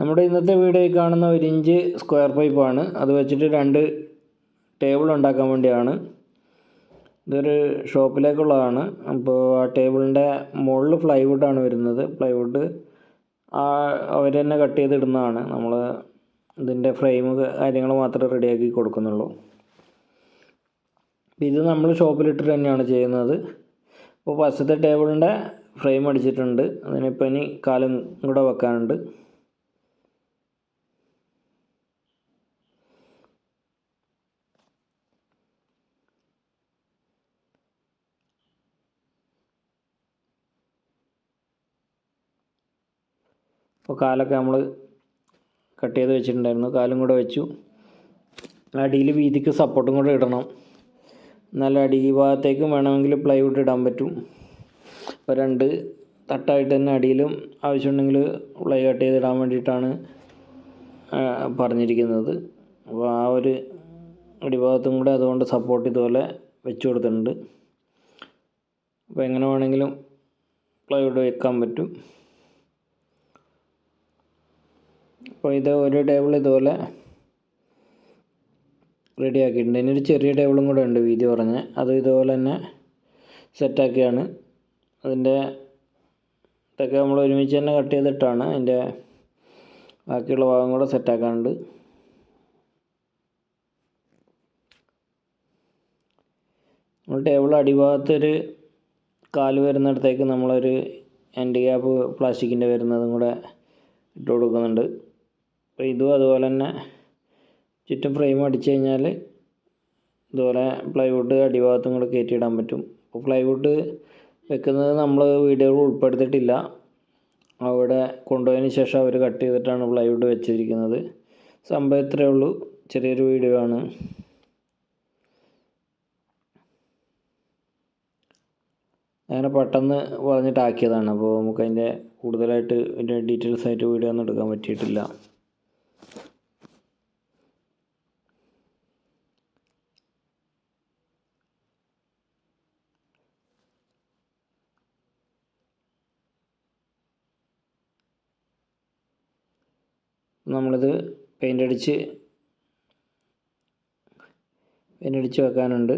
നമ്മുടെ ഇന്നത്തെ വീഡിയോയിൽ കാണുന്ന ഒരു ഇഞ്ച് സ്ക്വയർ പൈപ്പാണ് അത് വെച്ചിട്ട് രണ്ട് ടേബിൾ ഉണ്ടാക്കാൻ വേണ്ടിയാണ്. ഇതൊരു ഷോപ്പിലേക്കുള്ളതാണ്. അപ്പോൾ ആ ടേബിളിന്റെ മുകളിൽ പ്ലൈവുഡാണ് വരുന്നത്. പ്ലൈവുഡ് അവർ തന്നെ കട്ട് ചെയ്തിടുന്നതാണ് നമ്മൾ ഇതിന്റെ ഫ്രെയിം കാര്യങ്ങൾ മാത്രമേ റെഡിയാക്കി കൊടുക്കുന്നുള്ളൂ. ഇത് നമ്മൾ ഷോപ്പിലിട്ടിട്ട് തന്നെയാണ് ചെയ്യുന്നത്. അപ്പോൾ ഫസ്റ്റത്തെ ടേബിളിന്റെ ഫ്രെയിം അടിച്ചിട്ടുണ്ട്. അതിനിപ്പോൾ ഇനി കാലും കൂടെ വെക്കാനുണ്ട്. അപ്പോൾ കാലൊക്കെ നമ്മൾ കട്ട് ചെയ്ത് വെച്ചിട്ടുണ്ടായിരുന്നു. കാലും കൂടെ വെച്ചു. അടിയിൽ വീതിക്ക് സപ്പോർട്ടും കൂടെ ഇടണം. നല്ല അടി ഭാഗത്തേക്കും വേണമെങ്കിൽ പ്ലൈവുഡ് ഇടാൻ പറ്റും. അപ്പോൾ രണ്ട് തട്ടായിട്ട് തന്നെ അടിയിലും ആവശ്യമുണ്ടെങ്കിൽ പ്ലൈ കട്ട് ചെയ്തിടാൻ വേണ്ടിയിട്ടാണ് പറഞ്ഞിരിക്കുന്നത്. അപ്പോൾ ആ ഒരു അടിഭാഗത്തും കൂടെ അതുകൊണ്ട് സപ്പോർട്ട് ഇതുപോലെ വെച്ച് കൊടുത്തിട്ടുണ്ട്. അപ്പോൾ എങ്ങനെ വേണമെങ്കിലും പ്ലൈവുഡ് വെക്കാൻ പറ്റും. അപ്പോൾ ഇത് ഒരു ടേബിൾ ഇതുപോലെ റെഡി ആക്കിയിട്ടുണ്ട് ഇനി ഒരു ചെറിയ ടേബിളും കൂടെ ഉണ്ട് വീതി പറഞ്ഞ് അത് ഇതുപോലെ തന്നെ സെറ്റാക്കിയാണ്. അതിന്റെ ഇതൊക്കെ നമ്മൾ ഒരുമിച്ച് തന്നെ കട്ട് ചെയ്തിട്ടാണ് അതിന്റെ ബാക്കിയുള്ള ഭാഗം കൂടെ സെറ്റാക്കാനുണ്ട്. നമ്മൾ ടേബിൾ അടിഭാഗത്തൊരു കാൽ വരുന്നിടത്തേക്ക് നമ്മളൊരു എൻഡ് ക്യാപ്പ് പ്ലാസ്റ്റിക്കിന്റെ വരുന്നതും കൂടെ ഇട്ട് കൊടുക്കുന്നുണ്ട്. അപ്പോൾ ഇതും അതുപോലെ തന്നെ ചുറ്റും ഫ്രെയിം അടിച്ചു കഴിഞ്ഞാൽ ഇതുപോലെ പ്ലൈവുഡ് അടിഭാഗത്തും കൂടെ കയറ്റിയിടാൻ പറ്റും. അപ്പോൾ പ്ലൈവുഡ് വെക്കുന്നത് നമ്മൾ വീഡിയോയിൽ ഉൾപ്പെടുത്തിയിട്ടില്ല. അവിടെ കൊണ്ടുപോയതിന് ശേഷം അവർ കട്ട് ചെയ്തിട്ടാണ് പ്ലൈവുഡ് വെച്ചിരിക്കുന്നത്. സംഭവം ഇത്രയേ ഉള്ളൂ. ചെറിയൊരു വീഡിയോ ആണ്. അങ്ങനെ പെട്ടെന്ന് പറഞ്ഞിട്ടാക്കിയതാണ്. അപ്പോൾ നമുക്കതിന്റെ കൂടുതലായിട്ട് ഇതിന്റെ ഡീറ്റെയിൽസ് ആയിട്ട് വീഡിയോ ഒന്നും എടുക്കാൻ പറ്റിയിട്ടില്ല. നമ്മളിത് പെയിന്റ് അടിച്ച് പെയിന്റ് അടിച്ച് വെക്കാനുണ്ട്.